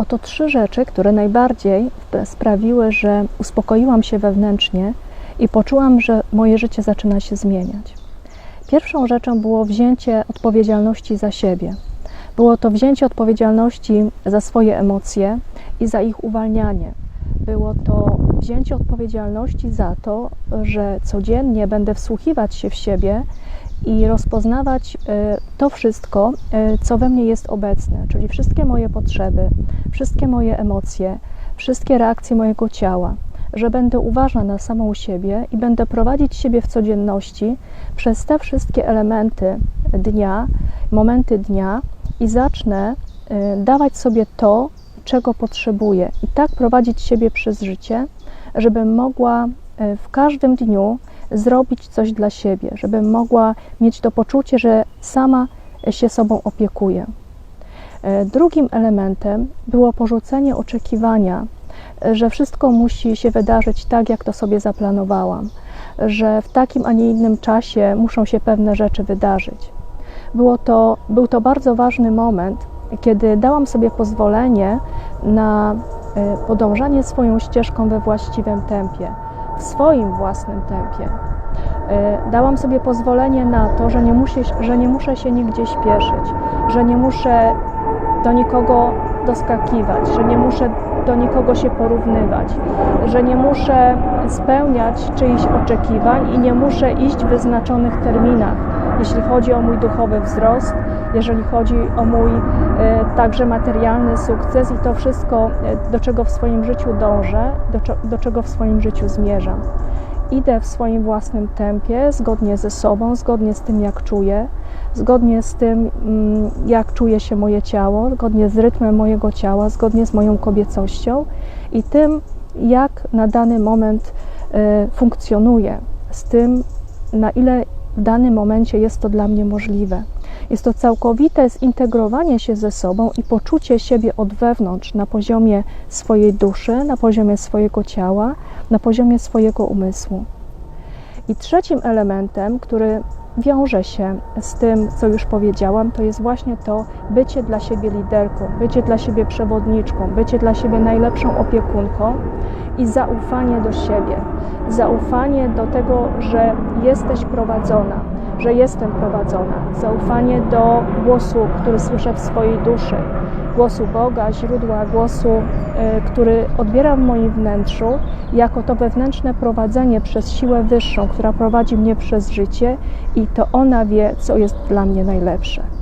Oto trzy rzeczy, które najbardziej sprawiły, że uspokoiłam się wewnętrznie i poczułam, że moje życie zaczyna się zmieniać. Pierwszą rzeczą było wzięcie odpowiedzialności za siebie. Było to wzięcie odpowiedzialności za swoje emocje i za ich uwalnianie. Było to wzięcie odpowiedzialności za to, że codziennie będę wsłuchiwać się w siebie i rozpoznawać e, to wszystko, e, co we mnie jest obecne, czyli wszystkie moje potrzeby, wszystkie moje emocje, wszystkie reakcje mojego ciała, że będę uważna na samą siebie i będę prowadzić siebie w codzienności przez te wszystkie elementy dnia, momenty dnia i zacznę e, dawać sobie to, czego potrzebuję i tak prowadzić siebie przez życie, żebym mogła w każdym dniu zrobić coś dla siebie, żebym mogła mieć to poczucie, że sama się sobą opiekuję. E, drugim elementem było porzucenie oczekiwania, że wszystko musi się wydarzyć tak, jak to sobie zaplanowałam, że w takim, a nie innym czasie muszą się pewne rzeczy wydarzyć. Było to, był to bardzo ważny moment, kiedy dałam sobie pozwolenie na e, podążanie swoją ścieżką we właściwym tempie w swoim własnym tempie. E, dałam sobie pozwolenie na to, że nie, muszę, że nie muszę się nigdzie śpieszyć, że nie muszę do nikogo doskakiwać, że nie muszę do nikogo się porównywać, że nie muszę spełniać czyichś oczekiwań i nie muszę iść w wyznaczonych terminach, jeśli chodzi o mój duchowy wzrost, jeżeli chodzi o mój e, także materialny sukces i to wszystko, e, do czego w swoim życiu dążę, do, do czego w swoim życiu zmierzam. Idę w swoim własnym tempie, zgodnie ze sobą, zgodnie z tym, jak czuję, zgodnie z tym, mm, jak czuje się moje ciało, zgodnie z rytmem mojego ciała, zgodnie z moją kobiecością i tym, jak na dany moment e, funkcjonuję, z tym, na ile w danym momencie jest to dla mnie możliwe. Jest to całkowite zintegrowanie się ze sobą i poczucie siebie od wewnątrz na poziomie swojej duszy, na poziomie swojego ciała, na poziomie swojego umysłu. I trzecim elementem, który wiąże się z tym, co już powiedziałam, to jest właśnie to bycie dla siebie liderką, bycie dla siebie przewodniczką, bycie dla siebie najlepszą opiekunką i zaufanie do siebie, zaufanie do tego, że jesteś prowadzona, że jestem prowadzona, zaufanie do głosu, który słyszę w swojej duszy, głosu Boga, źródła głosu, y, który odbieram w moim wnętrzu, jako to wewnętrzne prowadzenie przez siłę wyższą, która prowadzi mnie przez życie i to ona wie, co jest dla mnie najlepsze.